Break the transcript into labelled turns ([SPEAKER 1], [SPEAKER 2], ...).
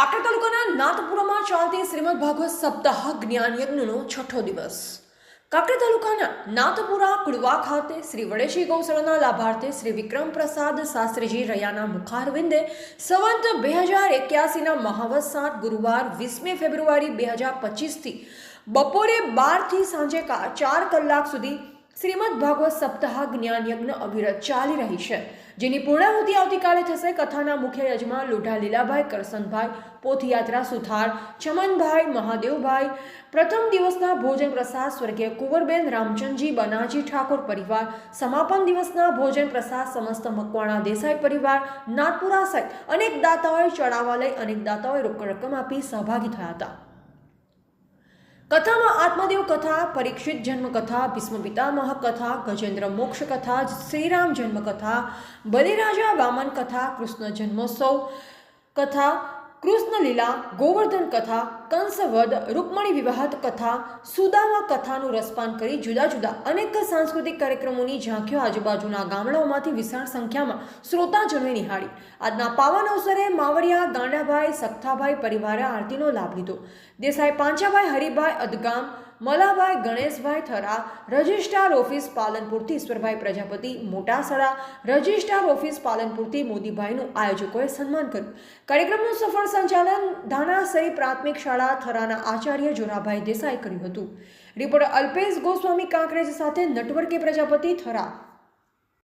[SPEAKER 1] કાંકરા તાલુકાના નાથપુરામાં ચાલતી શ્રીમદ ભાગવત સપ્તાહ જ્ઞાન યજ્ઞનો છઠ્ઠો દિવસ. કાકડી તાલુકાના નાથપુરા કુડવા ખાતે શ્રી વડેશી ગૌશાળાના લાભાર્થે શ્રી વિક્રમ પ્રસાદ શાસ્ત્રીજી રયાના મુખારવિંદે સંવંત બે હજાર એક્યાસીના મહાવત સાત ગુરુવાર વીસમી ફેબ્રુઆરી બે હજાર પચીસથી બપોરે બારથી સાંજે કા- ચાર કલાક સુધી શ્રીમદ ભાગવત સપ્તાહ જ્ઞાન યજ્ઞ અવિરત ચાલી રહી છે, જેની પૂર્ણાહુતિ આવતીકાલે થશે કથાના મુખ્ય યજમાન લોઢા લીલાભાઈ, કરસનભાઈ, પોથયાત્રા સુથાર, ચમનભાઈ, મહાદેવભાઈ, પ્રથમ દિવસના ભોજન પ્રસાદ સ્વર્ગીય કુંવરબેન રામચંદજી, બનાજી ઠાકોર પરિવાર, સમાપન દિવસના ભોજન પ્રસાદ સમસ્ત મકવાણા દેસાઈ પરિવાર નાથપુરા સહિત અનેક દાતાઓએ ચડાવવા લઈ અનેક દાતાઓએ રોકડ રકમ આપી સહભાગી થયા હતા. કથામાં આત્મદેવ કથા, પરીક્ષિત જન્મકથા, ભીષ્મ પિતામહ કથા, ગજેન્દ્ર મોક્ષ કથા, શ્રીરામ જન્મકથા, બલિરાજા વામન કથા, કૃષ્ણ જન્મોત્સવ કથા કૃષ્ણ લીલા ગોવર્ધન કથા કંસવધ રૂકમણી વિવાહત કથા, સુદામા કથાનું રસપાન કરી જુદા જુદા અનેક સાંસ્કૃતિક કાર્યક્રમોની ઝાંખીઓ આજુબાજુના ગામડાઓમાંથી વિશાળ સંખ્યામાં શ્રોતાજનોએ નિહાળી. આજના પાવન અવસરે માવડિયા ગાંડાભાઈ સખ્તાભાઈ પરિવારે આરતીનો લાભ લીધો. દેસાઈ પાંચાભાઈ, હરિભાઈ અદગામ મલાભાઈ, ગણેશભાઈ થરા, રજિસ્ટ્રાર ઓફિસ પાલનપુરથી ઈશ્વરભાઈ પ્રજાપતિ મોટાસરા રજિસ્ટ્રાર ઓફિસ પાલનપુરથી મોદીભાઈનું આયોજકોએ સન્માન કર્યું. કાર્યક્રમનું સફળ સંચાલન ધાનાસરી પ્રાથમિક શાળા થરાના આચાર્ય જોરાભાઈ દેસાઈ કર્યું હતું. રિપોર્ટર અલ્પેશ ગોસ્વામી કાંકરેજ સાથે નટવર્કે પ્રજાપતિ થરા.